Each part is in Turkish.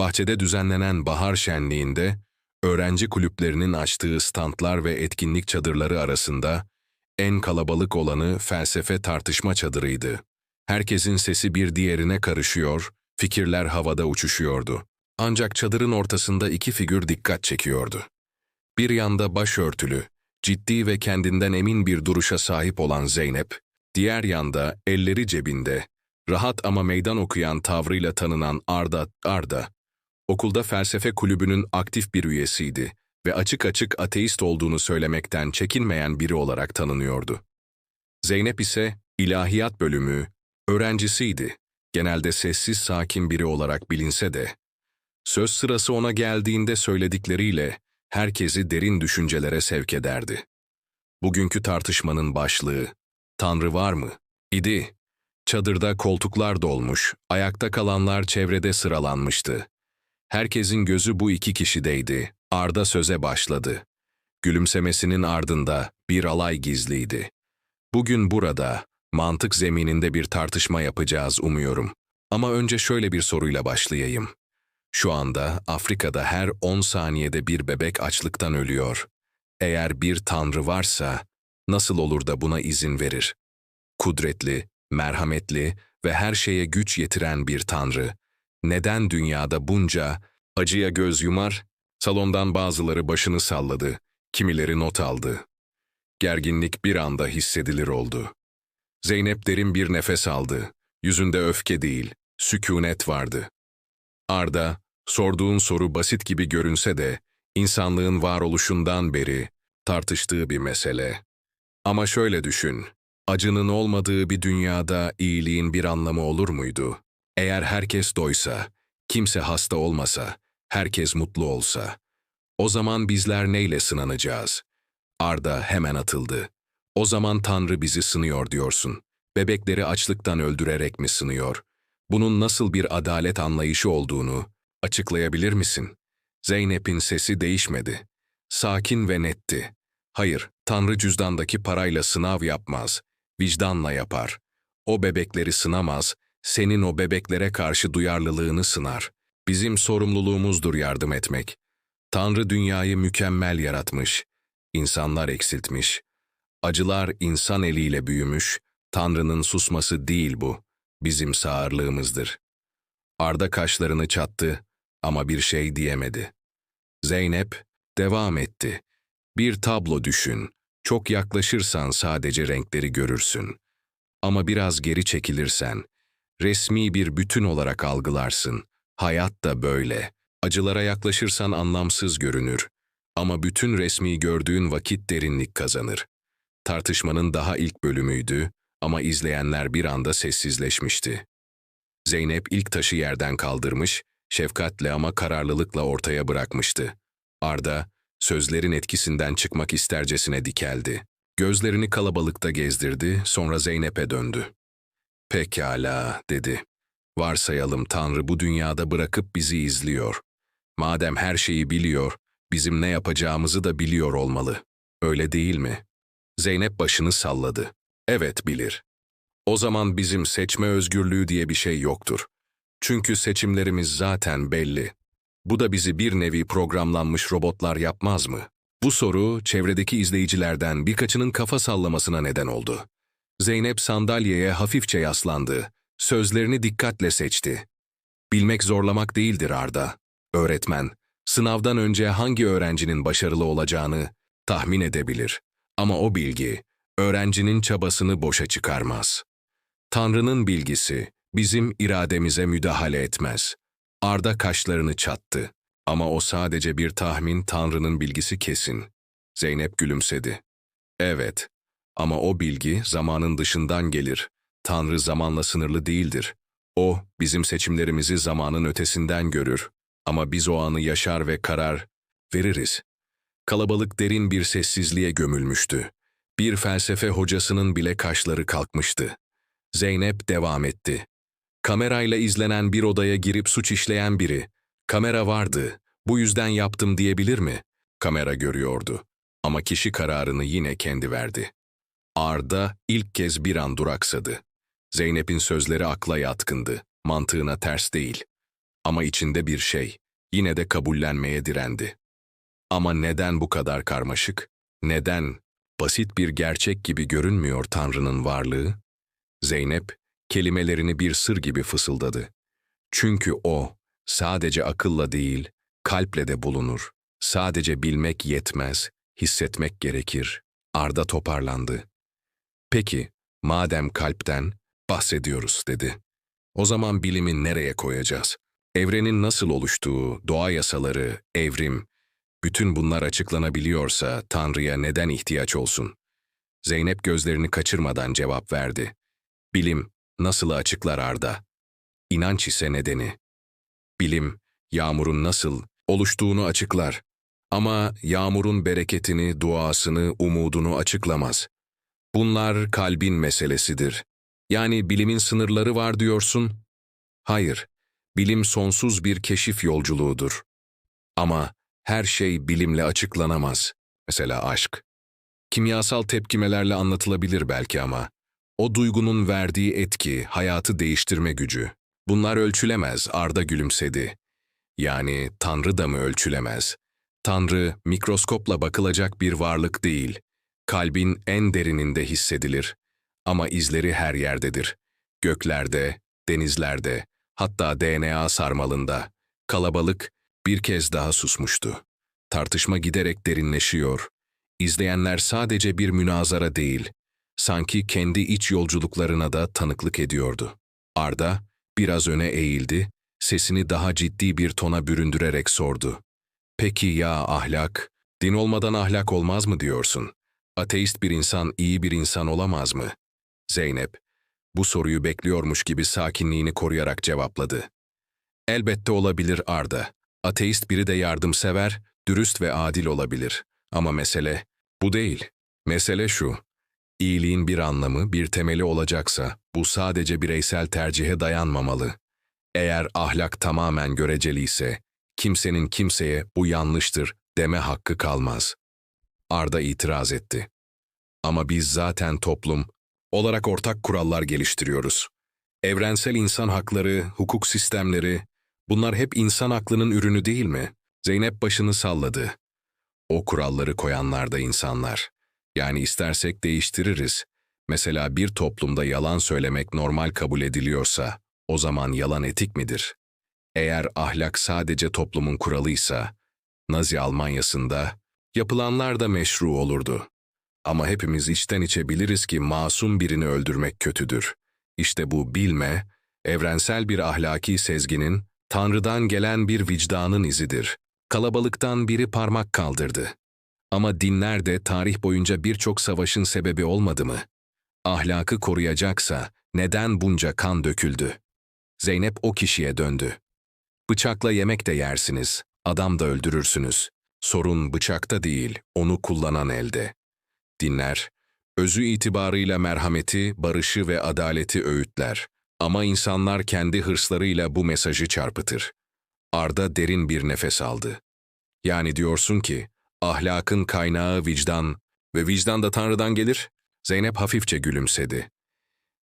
Bahçede düzenlenen bahar şenliğinde, öğrenci kulüplerinin açtığı standlar ve etkinlik çadırları arasında en kalabalık olanı felsefe tartışma çadırıydı. Herkesin sesi bir diğerine karışıyor, fikirler havada uçuşuyordu. Ancak çadırın ortasında iki figür dikkat çekiyordu. Bir yanda başörtülü, ciddi ve kendinden emin bir duruşa sahip olan Zeynep, diğer yanda elleri cebinde, rahat ama meydan okuyan tavrıyla tanınan Arda Arda, okulda felsefe kulübünün aktif bir üyesiydi ve açık açık ateist olduğunu söylemekten çekinmeyen biri olarak tanınıyordu. Zeynep ise ilahiyat bölümü öğrencisiydi. Genelde sessiz sakin biri olarak bilinse de, söz sırası ona geldiğinde söyledikleriyle herkesi derin düşüncelere sevk ederdi. Bugünkü tartışmanın başlığı, Tanrı var mı? idi. Çadırda koltuklar dolmuş, ayakta kalanlar çevrede sıralanmıştı. Herkesin gözü bu iki kişideydi. Arda söze başladı. Gülümsemesinin ardında bir alay gizliydi. Bugün burada, mantık zemininde bir tartışma yapacağız umuyorum. Ama önce şöyle bir soruyla başlayayım. Şu anda Afrika'da her 10 saniyede bir bebek açlıktan ölüyor. Eğer bir tanrı varsa, nasıl olur da buna izin verir? Kudretli, merhametli ve her şeye güç yetiren bir tanrı, neden dünyada bunca acıya göz yumar? Salondan bazıları başını salladı, kimileri not aldı. Gerginlik bir anda hissedilir oldu. Zeynep derin bir nefes aldı. Yüzünde öfke değil, sükunet vardı. Arda, sorduğun soru basit gibi görünse de, insanlığın varoluşundan beri tartıştığı bir mesele. Ama şöyle düşün, acının olmadığı bir dünyada iyiliğin bir anlamı olur muydu? Eğer herkes doysa, kimse hasta olmasa, herkes mutlu olsa, o zaman bizler neyle sınanacağız? Arda hemen atıldı. O zaman Tanrı bizi sınıyor diyorsun. Bebekleri açlıktan öldürerek mi sınıyor? Bunun nasıl bir adalet anlayışı olduğunu açıklayabilir misin? Zeynep'in sesi değişmedi. Sakin ve netti. Hayır, Tanrı cüzdandaki parayla sınav yapmaz, vicdanla yapar. O bebekleri sınamaz, senin o bebeklere karşı duyarlılığını sınar. Bizim sorumluluğumuzdur yardım etmek. Tanrı dünyayı mükemmel yaratmış, insanlar eksiltmiş. Acılar insan eliyle büyümüş, Tanrı'nın susması değil bu, bizim sağırlığımızdır. Arda kaşlarını çattı ama bir şey diyemedi. Zeynep devam etti. Bir tablo düşün, çok yaklaşırsan sadece renkleri görürsün. Ama biraz geri çekilirsen, resmi bir bütün olarak algılarsın. Hayat da böyle. Acılara yaklaşırsan anlamsız görünür. Ama bütün resmi gördüğün vakit derinlik kazanır. Tartışmanın daha ilk bölümüydü ama izleyenler bir anda sessizleşmişti. Zeynep ilk taşı yerden kaldırmış, şefkatle ama kararlılıkla ortaya bırakmıştı. Arda, sözlerin etkisinden çıkmak istercesine dikeldi. Gözlerini kalabalıkta gezdirdi, sonra Zeynep'e döndü. Pekala, dedi. Varsayalım Tanrı bu dünyada bırakıp bizi izliyor. Madem her şeyi biliyor, bizim ne yapacağımızı da biliyor olmalı. Öyle değil mi? Zeynep başını salladı. Evet bilir. O zaman bizim seçme özgürlüğü diye bir şey yoktur. Çünkü seçimlerimiz zaten belli. Bu da bizi bir nevi programlanmış robotlar yapmaz mı? Bu soru çevredeki izleyicilerden birkaçının kafa sallamasına neden oldu. Zeynep sandalyeye hafifçe yaslandı. Sözlerini dikkatle seçti. Bilmek zorlamak değildir Arda. Öğretmen, sınavdan önce hangi öğrencinin başarılı olacağını tahmin edebilir. Ama o bilgi, öğrencinin çabasını boşa çıkarmaz. Tanrı'nın bilgisi bizim irademize müdahale etmez. Arda kaşlarını çattı. Ama o sadece bir tahmin, Tanrı'nın bilgisi kesin. Zeynep gülümsedi. Evet, ama o bilgi zamanın dışından gelir. Tanrı zamanla sınırlı değildir. O, bizim seçimlerimizi zamanın ötesinden görür. Ama biz o anı yaşar ve karar veririz. Kalabalık derin bir sessizliğe gömülmüştü. Bir felsefe hocasının bile kaşları kalkmıştı. Zeynep devam etti. Kamerayla izlenen bir odaya girip suç işleyen biri, kamera vardı, bu yüzden yaptım diyebilir mi? Kamera görüyordu. Ama kişi kararını yine kendi verdi. Arda ilk kez bir an duraksadı. Zeynep'in sözleri akla yatkındı, mantığına ters değil. Ama içinde bir şey, yine de kabullenmeye direndi. Ama neden bu kadar karmaşık? Neden basit bir gerçek gibi görünmüyor Tanrı'nın varlığı? Zeynep, kelimelerini bir sır gibi fısıldadı. Çünkü o, sadece akılla değil, kalple de bulunur. Sadece bilmek yetmez, hissetmek gerekir. Arda toparlandı. Peki, madem kalpten bahsediyoruz dedi. O zaman bilimi nereye koyacağız? Evrenin nasıl oluştuğu, doğa yasaları, evrim, bütün bunlar açıklanabiliyorsa Tanrı'ya neden ihtiyaç olsun? Zeynep gözlerini kaçırmadan cevap verdi. Bilim nasıl açıklar Arda? İnanç ise nedeni. Bilim, yağmurun nasıl oluştuğunu açıklar. Ama yağmurun bereketini, duasını, umudunu açıklamaz. Bunlar kalbin meselesidir. Yani bilimin sınırları var diyorsun. Hayır, bilim sonsuz bir keşif yolculuğudur. Ama her şey bilimle açıklanamaz. Mesela aşk. Kimyasal tepkimelerle anlatılabilir belki ama o duygunun verdiği etki, hayatı değiştirme gücü. Bunlar ölçülemez, Arda gülümsedi. Yani Tanrı da mı ölçülemez? Tanrı, mikroskopla bakılacak bir varlık değil. Kalbin en derininde hissedilir. Ama izleri her yerdedir. Göklerde, denizlerde, hatta DNA sarmalında. Kalabalık bir kez daha susmuştu. Tartışma giderek derinleşiyor. İzleyenler sadece bir münazara değil, sanki kendi iç yolculuklarına da tanıklık ediyordu. Arda biraz öne eğildi, sesini daha ciddi bir tona büründürerek sordu. Peki ya ahlak? Din olmadan ahlak olmaz mı diyorsun? Ateist bir insan iyi bir insan olamaz mı? Zeynep, bu soruyu bekliyormuş gibi sakinliğini koruyarak cevapladı. Elbette olabilir Arda. Ateist biri de yardımsever, dürüst ve adil olabilir. Ama mesele bu değil. Mesele şu. İyiliğin bir anlamı, bir temeli olacaksa bu sadece bireysel tercihe dayanmamalı. Eğer ahlak tamamen göreceli ise kimsenin kimseye bu yanlıştır deme hakkı kalmaz. Arda itiraz etti. Ama biz zaten toplum olarak ortak kurallar geliştiriyoruz. Evrensel insan hakları, hukuk sistemleri, bunlar hep insan aklının ürünü değil mi? Zeynep başını salladı. O kuralları koyanlar da insanlar. Yani istersek değiştiririz. Mesela bir toplumda yalan söylemek normal kabul ediliyorsa, o zaman yalan etik midir? Eğer ahlak sadece toplumun kuralıysa, Nazi Almanyası'nda yapılanlar da meşru olurdu. Ama hepimiz içten içe biliriz ki masum birini öldürmek kötüdür. İşte bu bilme, evrensel bir ahlaki sezginin, Tanrı'dan gelen bir vicdanın izidir. Kalabalıktan biri parmak kaldırdı. Ama dinler de tarih boyunca birçok savaşın sebebi olmadı mı? Ahlakı koruyacaksa neden bunca kan döküldü? Zeynep o kişiye döndü. Bıçakla yemek de yersiniz, adam da öldürürsünüz. Sorun bıçakta değil, onu kullanan elde. Dinler, özü itibarıyla merhameti, barışı ve adaleti öğütler. Ama insanlar kendi hırslarıyla bu mesajı çarpıtır. Arda derin bir nefes aldı. Yani diyorsun ki, ahlakın kaynağı vicdan ve vicdan da Tanrı'dan gelir? Zeynep hafifçe gülümsedi.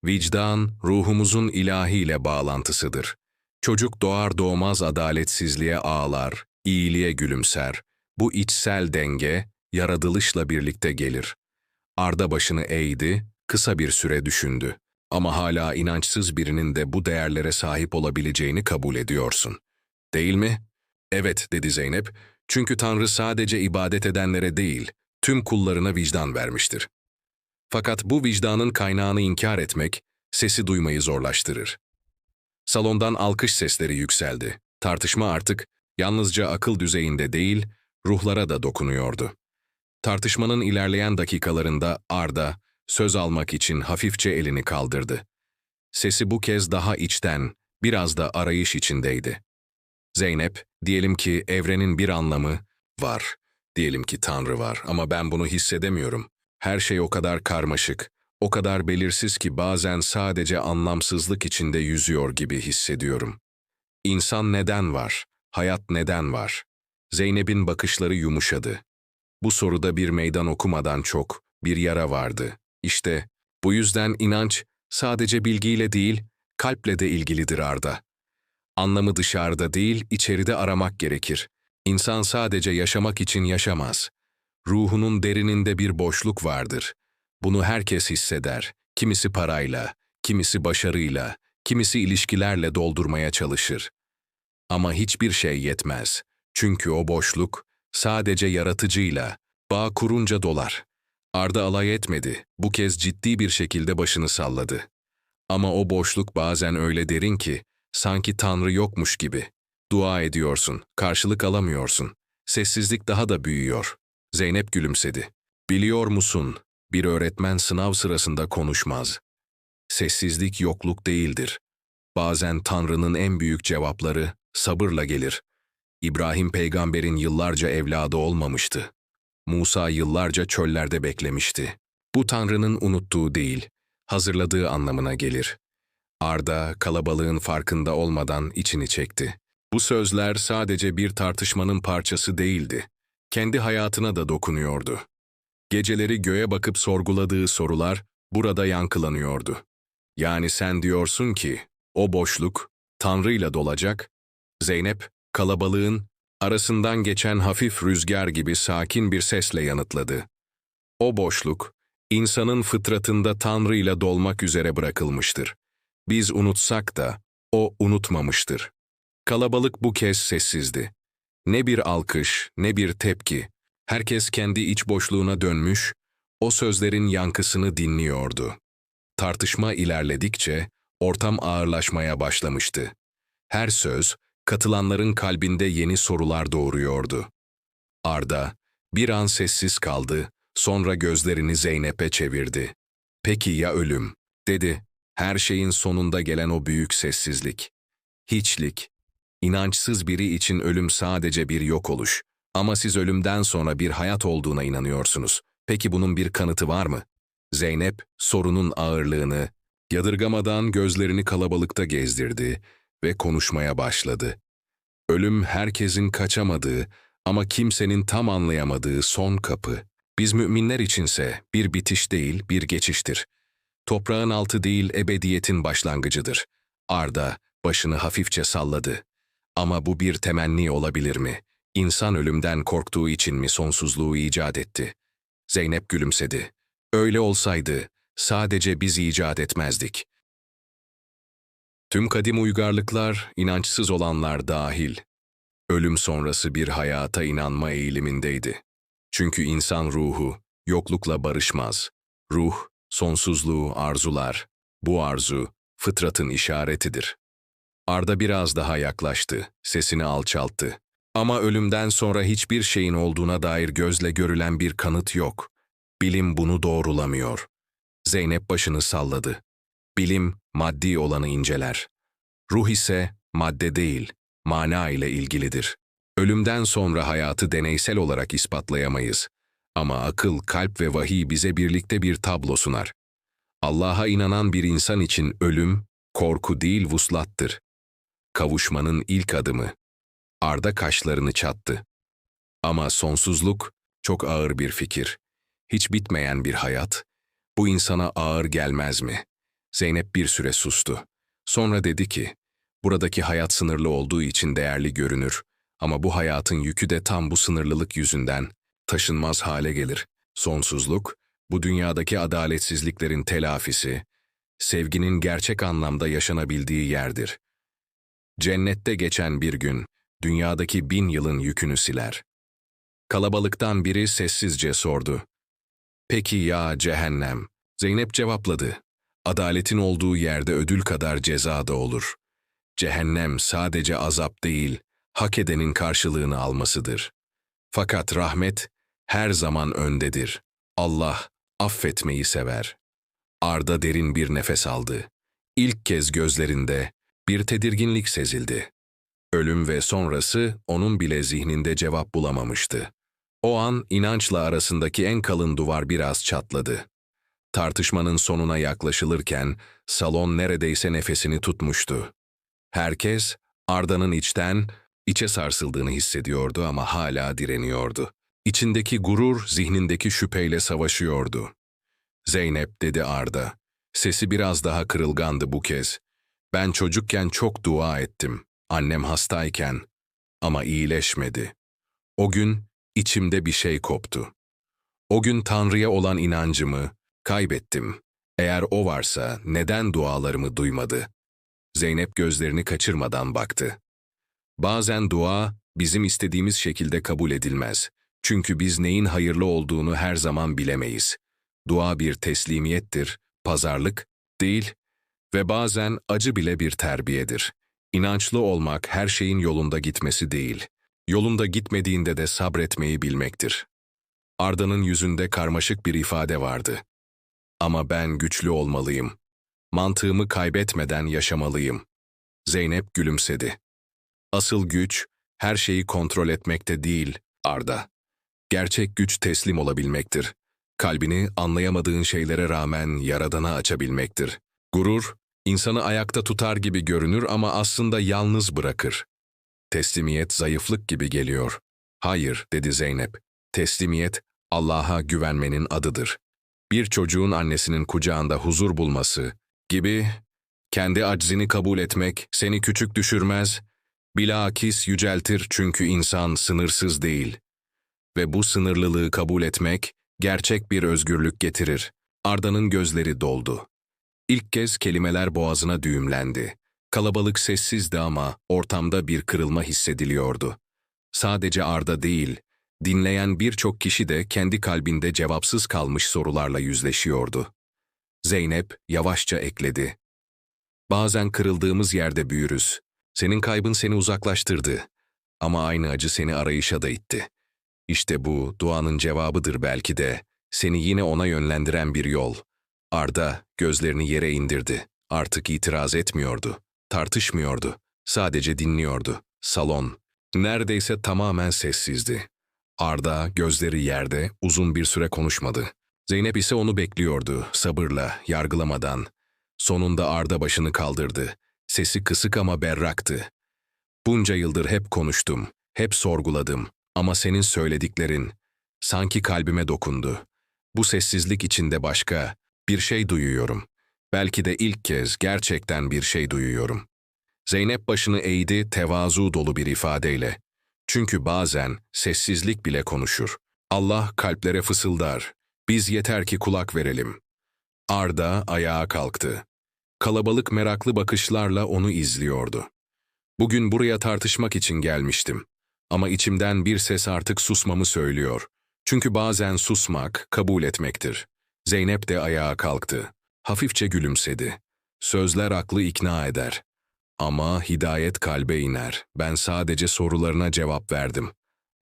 Vicdan, ruhumuzun ilahiyle bağlantısıdır. Çocuk doğar doğmaz adaletsizliğe ağlar, iyiliğe gülümser. Bu içsel denge, yaratılışla birlikte gelir. Arda başını eğdi, kısa bir süre düşündü. Ama hala inançsız birinin de bu değerlere sahip olabileceğini kabul ediyorsun. Değil mi? Evet, dedi Zeynep. Çünkü Tanrı sadece ibadet edenlere değil, tüm kullarına vicdan vermiştir. Fakat bu vicdanın kaynağını inkar etmek, sesi duymayı zorlaştırır. Salondan alkış sesleri yükseldi. Tartışma artık yalnızca akıl düzeyinde değil, ruhlara da dokunuyordu. Tartışmanın ilerleyen dakikalarında Arda, söz almak için hafifçe elini kaldırdı. Sesi bu kez daha içten, biraz da arayış içindeydi. Zeynep, diyelim ki evrenin bir anlamı var. Diyelim ki Tanrı var ama ben bunu hissedemiyorum. Her şey o kadar karmaşık, o kadar belirsiz ki bazen sadece anlamsızlık içinde yüzüyor gibi hissediyorum. İnsan neden var? Hayat neden var? Zeynep'in bakışları yumuşadı. Bu soruda bir meydan okumadan çok, bir yara vardı. İşte bu yüzden inanç sadece bilgiyle değil, kalple de ilgilidir Arda. Anlamı dışarıda değil, içeride aramak gerekir. İnsan sadece yaşamak için yaşamaz. Ruhunun derininde bir boşluk vardır. Bunu herkes hisseder. Kimisi parayla, kimisi başarıyla, kimisi ilişkilerle doldurmaya çalışır. Ama hiçbir şey yetmez. Çünkü o boşluk sadece yaratıcıyla, bağ kurunca dolar. Arda alay etmedi. Bu kez ciddi bir şekilde başını salladı. Ama o boşluk bazen öyle derin ki, sanki Tanrı yokmuş gibi. Dua ediyorsun, karşılık alamıyorsun. Sessizlik daha da büyüyor. Zeynep gülümsedi. Biliyor musun, bir öğretmen sınav sırasında konuşmaz. Sessizlik yokluk değildir. Bazen Tanrı'nın en büyük cevapları sabırla gelir. İbrahim peygamberin yıllarca evladı olmamıştı. Musa yıllarca çöllerde beklemişti. Bu Tanrı'nın unuttuğu değil, hazırladığı anlamına gelir. Arda kalabalığın farkında olmadan içini çekti. Bu sözler sadece bir tartışmanın parçası değildi. Kendi hayatına da dokunuyordu. Geceleri göğe bakıp sorguladığı sorular burada yankılanıyordu. Yani sen diyorsun ki, o boşluk Tanrı'yla dolacak. Zeynep, kalabalığın arasından geçen hafif rüzgar gibi sakin bir sesle yanıtladı. O boşluk, insanın fıtratında Tanrı'yla dolmak üzere bırakılmıştır. Biz unutsak da o unutmamıştır. Kalabalık bu kez sessizdi. Ne bir alkış, ne bir tepki. Herkes kendi iç boşluğuna dönmüş, o sözlerin yankısını dinliyordu. Tartışma ilerledikçe ortam ağırlaşmaya başlamıştı. Her söz, katılanların kalbinde yeni sorular doğuruyordu. Arda, bir an sessiz kaldı, sonra gözlerini Zeynep'e çevirdi. Peki ya ölüm? dedi. Her şeyin sonunda gelen o büyük sessizlik. Hiçlik. İnançsız biri için ölüm sadece bir yok oluş. Ama siz ölümden sonra bir hayat olduğuna inanıyorsunuz. Peki bunun bir kanıtı var mı? Zeynep, sorunun ağırlığını, yadırgamadan gözlerini kalabalıkta gezdirdi ve konuşmaya başladı. Ölüm herkesin kaçamadığı ama kimsenin tam anlayamadığı son kapı. Biz müminler içinse bir bitiş değil, bir geçiştir. Toprağın altı değil, ebediyetin başlangıcıdır. Arda başını hafifçe salladı. Ama bu bir temenni olabilir mi? İnsan ölümden korktuğu için mi sonsuzluğu icat etti? Zeynep gülümsedi. Öyle olsaydı sadece biz icat etmezdik. Tüm kadim uygarlıklar, inançsız olanlar dahil, ölüm sonrası bir hayata inanma eğilimindeydi. Çünkü insan ruhu yoklukla barışmaz. Ruh, sonsuzluğu arzular. Bu arzu, fıtratın işaretidir. Arda biraz daha yaklaştı, sesini alçalttı. Ama ölümden sonra hiçbir şeyin olduğuna dair gözle görülen bir kanıt yok. Bilim bunu doğrulamıyor. Zeynep başını salladı. Bilim, maddi olanı inceler. Ruh ise madde değil, mana ile ilgilidir. Ölümden sonra hayatı deneysel olarak ispatlayamayız. Ama akıl, kalp ve vahiy bize birlikte bir tablo sunar. Allah'a inanan bir insan için ölüm, korku değil vuslattır. Kavuşmanın ilk adımı. Arda kaşlarını çattı. Ama sonsuzluk çok ağır bir fikir. Hiç bitmeyen bir hayat. Bu insana ağır gelmez mi? Zeynep bir süre sustu. Sonra dedi ki, buradaki hayat sınırlı olduğu için değerli görünür. Ama bu hayatın yükü de tam bu sınırlılık yüzünden taşınmaz hale gelir. Sonsuzluk, bu dünyadaki adaletsizliklerin telafisi, sevginin gerçek anlamda yaşanabildiği yerdir. Cennette geçen bir gün, dünyadaki bin yılın yükünü siler. Kalabalıktan biri sessizce sordu. Peki ya cehennem? Zeynep cevapladı. Adaletin olduğu yerde ödül kadar ceza da olur. Cehennem sadece azap değil, hak edenin karşılığını almasıdır. Fakat rahmet her zaman öndedir. Allah affetmeyi sever. Arda derin bir nefes aldı. İlk kez gözlerinde bir tedirginlik sezildi. Ölüm ve sonrası onun bile zihninde cevap bulamamıştı. O an inançla arasındaki en kalın duvar biraz çatladı. Tartışmanın sonuna yaklaşılırken salon neredeyse nefesini tutmuştu. Herkes Arda'nın içten, içe sarsıldığını hissediyordu ama hala direniyordu. İçindeki gurur zihnindeki şüpheyle savaşıyordu. Zeynep dedi Arda. Sesi biraz daha kırılgandı bu kez. Ben çocukken çok dua ettim. annem hastayken ama iyileşmedi. O gün içimde bir şey koptu. O gün Tanrı'ya olan inancımı kaybettim. Eğer o varsa neden dualarımı duymadı? Zeynep gözlerini kaçırmadan baktı. Bazen dua bizim istediğimiz şekilde kabul edilmez. Çünkü biz neyin hayırlı olduğunu her zaman bilemeyiz. Dua bir teslimiyettir, pazarlık değil ve bazen acı bile bir terbiyedir. İnançlı olmak her şeyin yolunda gitmesi değil, yolunda gitmediğinde de sabretmeyi bilmektir. Arda'nın yüzünde karmaşık bir ifade vardı. Ama ben güçlü olmalıyım. Mantığımı kaybetmeden yaşamalıyım. Zeynep gülümsedi. Asıl güç, her şeyi kontrol etmekte değil, Arda. Gerçek güç teslim olabilmektir. Kalbini anlayamadığın şeylere rağmen Yaradan'a açabilmektir. Gurur, insanı ayakta tutar gibi görünür ama aslında yalnız bırakır. Teslimiyet zayıflık gibi geliyor. Hayır, dedi Zeynep. Teslimiyet, Allah'a güvenmenin adıdır. Bir çocuğun annesinin kucağında huzur bulması gibi, kendi aczini kabul etmek seni küçük düşürmez, bilakis yüceltir çünkü insan sınırsız değil. Ve bu sınırlılığı kabul etmek, gerçek bir özgürlük getirir. Arda'nın gözleri doldu. İlk kez kelimeler boğazına düğümlendi. Kalabalık sessizdi ama ortamda bir kırılma hissediliyordu. Sadece Arda değil, dinleyen birçok kişi de kendi kalbinde cevapsız kalmış sorularla yüzleşiyordu. Zeynep yavaşça ekledi. Bazen kırıldığımız yerde büyürüz. Senin kaybın seni uzaklaştırdı. Ama aynı acı seni arayışa da itti. İşte bu duanın cevabıdır belki de. Seni yine ona yönlendiren bir yol. Arda gözlerini yere indirdi. Artık itiraz etmiyordu. Tartışmıyordu. Sadece dinliyordu. Salon. Neredeyse tamamen sessizdi. Arda gözleri yerde uzun bir süre konuşmadı. Zeynep ise onu bekliyordu sabırla, yargılamadan. Sonunda Arda başını kaldırdı. Sesi kısık ama berraktı. Bunca yıldır hep konuştum, hep sorguladım ama senin söylediklerin sanki kalbime dokundu. Bu sessizlik içinde başka bir şey duyuyorum. Belki de ilk kez gerçekten bir şey duyuyorum. Zeynep başını eğdi tevazu dolu bir ifadeyle. Çünkü bazen sessizlik bile konuşur. Allah kalplere fısıldar. Biz yeter ki kulak verelim. Arda ayağa kalktı. Kalabalık meraklı bakışlarla onu izliyordu. Bugün buraya tartışmak için gelmiştim. Ama içimden bir ses artık susmamı söylüyor. Çünkü bazen susmak kabul etmektir. Zeynep de ayağa kalktı. Hafifçe gülümsedi. Sözler aklı ikna eder. Ama hidayet kalbe iner. Ben sadece sorularına cevap verdim.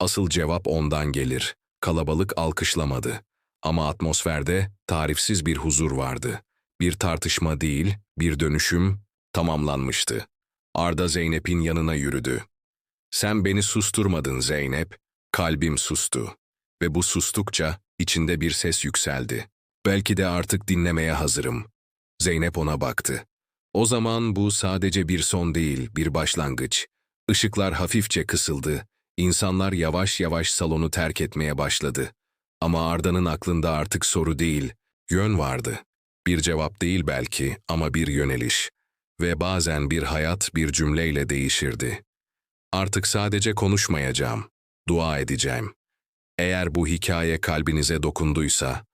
Asıl cevap ondan gelir. Kalabalık alkışlamadı. Ama atmosferde tarifsiz bir huzur vardı. Bir tartışma değil, bir dönüşüm tamamlanmıştı. Arda Zeynep'in yanına yürüdü. Sen beni susturmadın Zeynep, kalbim sustu. Ve bu sustukça içinde bir ses yükseldi. Belki de artık dinlemeye hazırım. Zeynep ona baktı. O zaman bu sadece bir son değil, bir başlangıç. Işıklar hafifçe kısıldı. İnsanlar yavaş yavaş salonu terk etmeye başladı. Ama Arda'nın aklında artık soru değil, yön vardı. Bir cevap değil belki ama bir yöneliş. Ve bazen bir hayat bir cümleyle değişirdi. Artık sadece konuşmayacağım, dua edeceğim. Eğer bu hikaye kalbinize dokunduysa,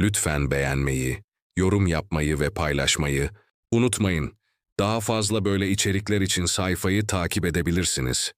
lütfen beğenmeyi, yorum yapmayı ve paylaşmayı unutmayın. Daha fazla böyle içerikler için sayfayı takip edebilirsiniz.